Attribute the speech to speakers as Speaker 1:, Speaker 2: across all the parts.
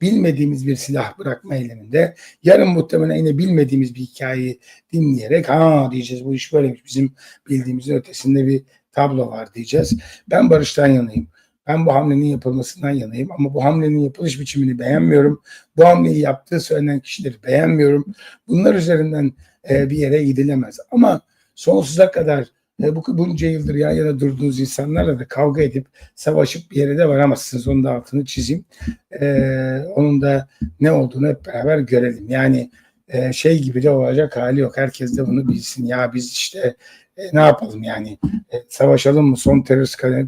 Speaker 1: bilmediğimiz bir silah bırakma eyleminde yarın muhtemelen yine bilmediğimiz bir hikayeyi dinleyerek ha diyeceğiz bu iş böyleymiş bizim bildiğimizin ötesinde bir tablo var diyeceğiz. Ben barıştan yanayım. Ben bu hamlenin yapılmasından yanayım ama bu hamlenin yapılış biçimini beğenmiyorum. Bu hamleyi yaptığı söylenen kişileri beğenmiyorum. Bunlar üzerinden e, bir yere gidilemez. Ama sonsuza kadar e, bu bunca yıldır yan yana durduğunuz insanlarla da kavga edip savaşıp bir yere de varamazsınız. Onun da altını çizeyim. E, onun da ne olduğunu hep beraber görelim. Yani e, şey gibi de olacak hali yok. Herkes de bunu bilsin. Ya biz işte e, ne yapalım yani e, savaşalım mı son terörist kalana,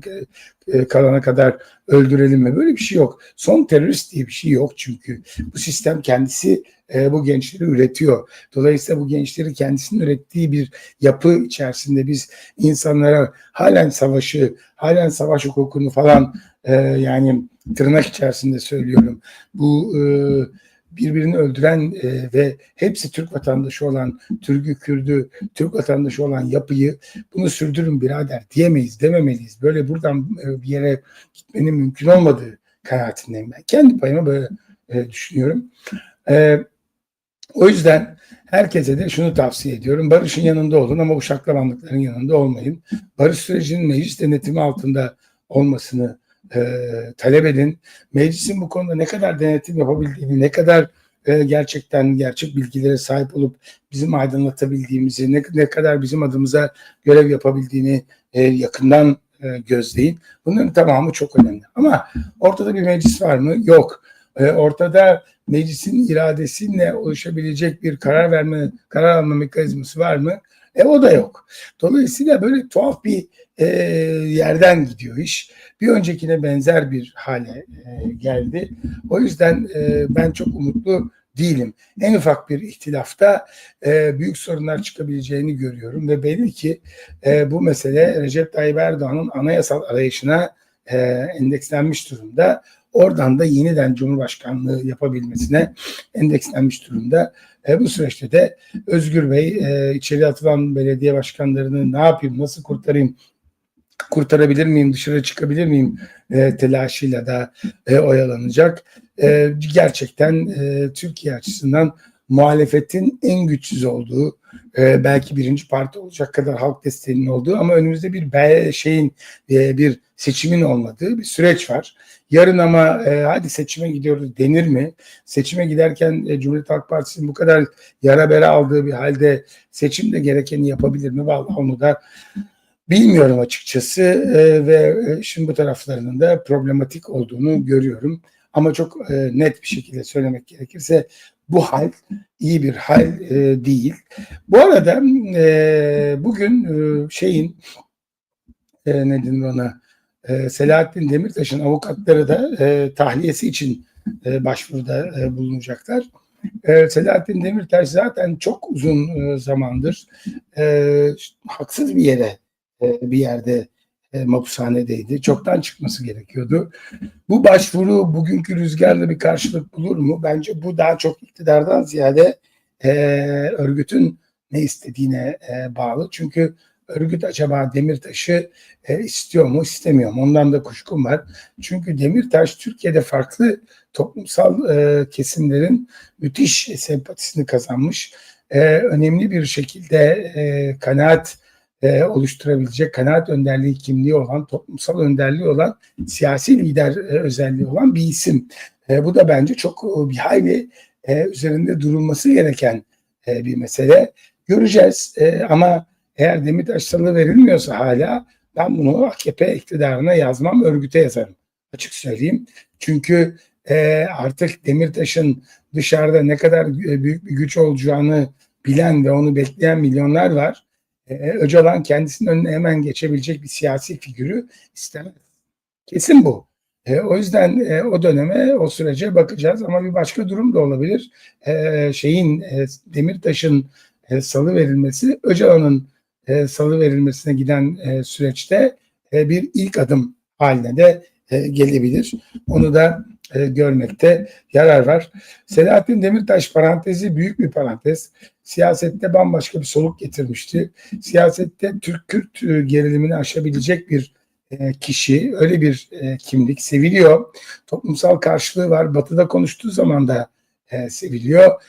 Speaker 1: e, kalana kadar öldürelim mi böyle bir şey yok. Son terörist diye bir şey yok çünkü bu sistem kendisi e, bu gençleri üretiyor. Dolayısıyla bu gençleri kendisinin ürettiği bir yapı içerisinde biz insanlara halen savaşı, halen savaş hukukunu falan e, yani tırnak içerisinde söylüyorum. Bu e, birbirini öldüren e, ve hepsi Türk vatandaşı olan, Türk'ü, Kürd'ü, Türk vatandaşı olan yapıyı bunu sürdürün birader diyemeyiz, dememeliyiz. Böyle buradan e, bir yere gitmenin mümkün olmadığı kanaatindeyim ben. Kendi payıma böyle e, düşünüyorum. E, o yüzden herkese de şunu tavsiye ediyorum. Barış'ın yanında olun ama bu şaklabanlıkların yanında olmayın. Barış sürecinin meclis denetimi altında olmasını e, talep edin. Meclisin bu konuda ne kadar denetim yapabildiğini, ne kadar e, gerçekten gerçek bilgilere sahip olup bizim aydınlatabildiğimizi, ne, ne kadar bizim adımıza görev yapabildiğini e, yakından e, gözleyin. Bunların tamamı çok önemli. Ama ortada bir meclis var mı? Yok. E, ortada meclisin iradesiyle oluşabilecek bir karar verme, karar alma mekanizması var mı? E o da yok. Dolayısıyla böyle tuhaf bir e, yerden gidiyor iş. Bir öncekine benzer bir hale e, geldi. O yüzden e, ben çok umutlu değilim. En ufak bir ihtilafta e, büyük sorunlar çıkabileceğini görüyorum ve belli ki e, bu mesele Recep Tayyip Erdoğan'ın anayasal arayışına e, endekslenmiş durumda. Oradan da yeniden Cumhurbaşkanlığı yapabilmesine endekslenmiş durumda. E, bu süreçte de Özgür Bey e, içeri atılan belediye başkanlarını ne yapayım, nasıl kurtarayım, kurtarabilir miyim, dışarı çıkabilir miyim e, telaşıyla da e, oyalanacak. E, gerçekten e, Türkiye açısından muhalefetin en güçsüz olduğu, e, belki birinci parti olacak kadar halk desteğinin olduğu ama önümüzde bir be, şeyin e, bir seçimin olmadığı bir süreç var. Yarın ama e, hadi seçime gidiyoruz denir mi? Seçime giderken e, Cumhuriyet Halk Partisi'nin bu kadar yara bere aldığı bir halde seçimde gerekeni yapabilir mi? Vallahi onu da bilmiyorum açıkçası e, ve e, şimdi bu taraflarının da problematik olduğunu görüyorum. Ama çok e, net bir şekilde söylemek gerekirse bu hal iyi bir hal e, değil. Bu arada e, bugün e, şeyin e, ne denir ona e, Selahattin Demirtaş'ın avukatları da e, tahliyesi için e, başvuruda e, bulunacaklar. E, Selahattin Demirtaş zaten çok uzun e, zamandır e, haksız bir yere e, bir yerde e, mahpushanedeydi. Çoktan çıkması gerekiyordu. Bu başvuru bugünkü rüzgarla bir karşılık bulur mu? Bence bu daha çok iktidardan ziyade e, örgütün ne istediğine e, bağlı. Çünkü örgüt acaba Demirtaş'ı e, istiyor mu, istemiyor mu? Ondan da kuşkum var. Çünkü Demirtaş Türkiye'de farklı toplumsal e, kesimlerin müthiş sempatisini kazanmış. E, önemli bir şekilde e, kanaat e, oluşturabilecek kanaat önderliği kimliği olan, toplumsal önderliği olan, siyasi lider e, özelliği olan bir isim. E, bu da bence çok e, bir hayli e, üzerinde durulması gereken e, bir mesele. Göreceğiz e, ama eğer Demirtaş salı verilmiyorsa hala ben bunu AKP iktidarına yazmam, örgüte yazarım. Açık söyleyeyim. Çünkü e, artık Demirtaş'ın dışarıda ne kadar e, büyük bir güç olacağını bilen ve onu bekleyen milyonlar var. E, Öcalan kendisinin önüne hemen geçebilecek bir siyasi figürü istemez. Kesin bu. E, o yüzden e, o döneme, o sürece bakacağız ama bir başka durum da olabilir. E, şeyin e, Demirtaş'ın e, salı verilmesi, Öcalan'ın e, salı verilmesine giden e, süreçte e, bir ilk adım haline de e, gelebilir. Onu da e, görmekte yarar var. Selahattin Demirtaş parantezi büyük bir parantez. Siyasette bambaşka bir soluk getirmişti. Siyasette Türk-Kürt e, gerilimini aşabilecek bir e, kişi, öyle bir e, kimlik seviliyor. Toplumsal karşılığı var. Batı'da konuştuğu zaman da seviliyor.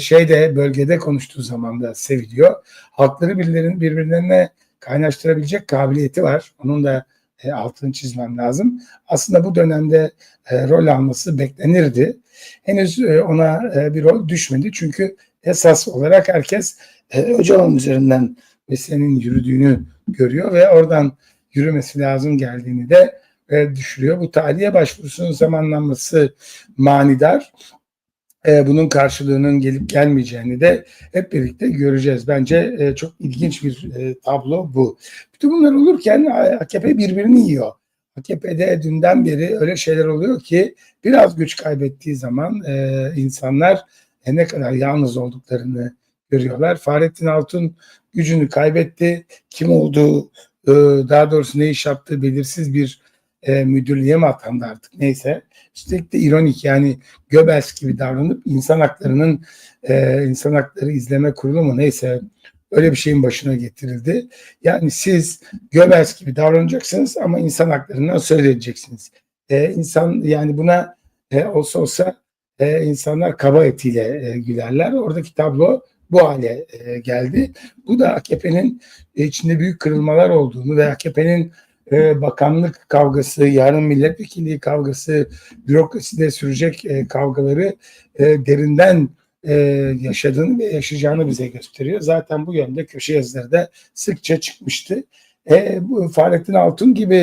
Speaker 1: Şeyde bölgede konuştuğu zaman da seviliyor. Halkları birilerinin birbirlerine kaynaştırabilecek kabiliyeti var. Onun da e, altını çizmem lazım. Aslında bu dönemde e, rol alması beklenirdi. Henüz e, ona e, bir rol düşmedi. Çünkü esas olarak herkes e, Öcalan üzerinden meselenin yürüdüğünü görüyor ve oradan yürümesi lazım geldiğini de düşürüyor. Bu tahliye başvurusunun zamanlanması manidar. E, bunun karşılığının gelip gelmeyeceğini de hep birlikte göreceğiz. Bence e, çok ilginç bir e, tablo bu. Bütün bunlar olurken AKP birbirini yiyor. AKP'de dünden beri öyle şeyler oluyor ki biraz güç kaybettiği zaman insanlar ne kadar yalnız olduklarını görüyorlar. Fahrettin Altun gücünü kaybetti. Kim olduğu, daha doğrusu ne iş yaptığı belirsiz bir e, müdürlüğe mi atandı artık neyse. Üstelik de ironik yani Göbels gibi davranıp insan haklarının e, insan hakları izleme kurulu mu neyse öyle bir şeyin başına getirildi. Yani siz Göbels gibi davranacaksınız ama insan haklarından söz edeceksiniz. E, insan yani buna e, olsa olsa e, insanlar kaba etiyle e, gülerler. Oradaki tablo bu hale e, geldi. Bu da AKP'nin içinde büyük kırılmalar olduğunu ve AKP'nin e, bakanlık kavgası, yarın milletvekilliği kavgası, bürokraside sürecek e, kavgaları e, derinden e, yaşadığını ve yaşayacağını bize gösteriyor. Zaten bu yönde köşe yazıları da sıkça çıkmıştı. E, bu Fahrettin Altun gibi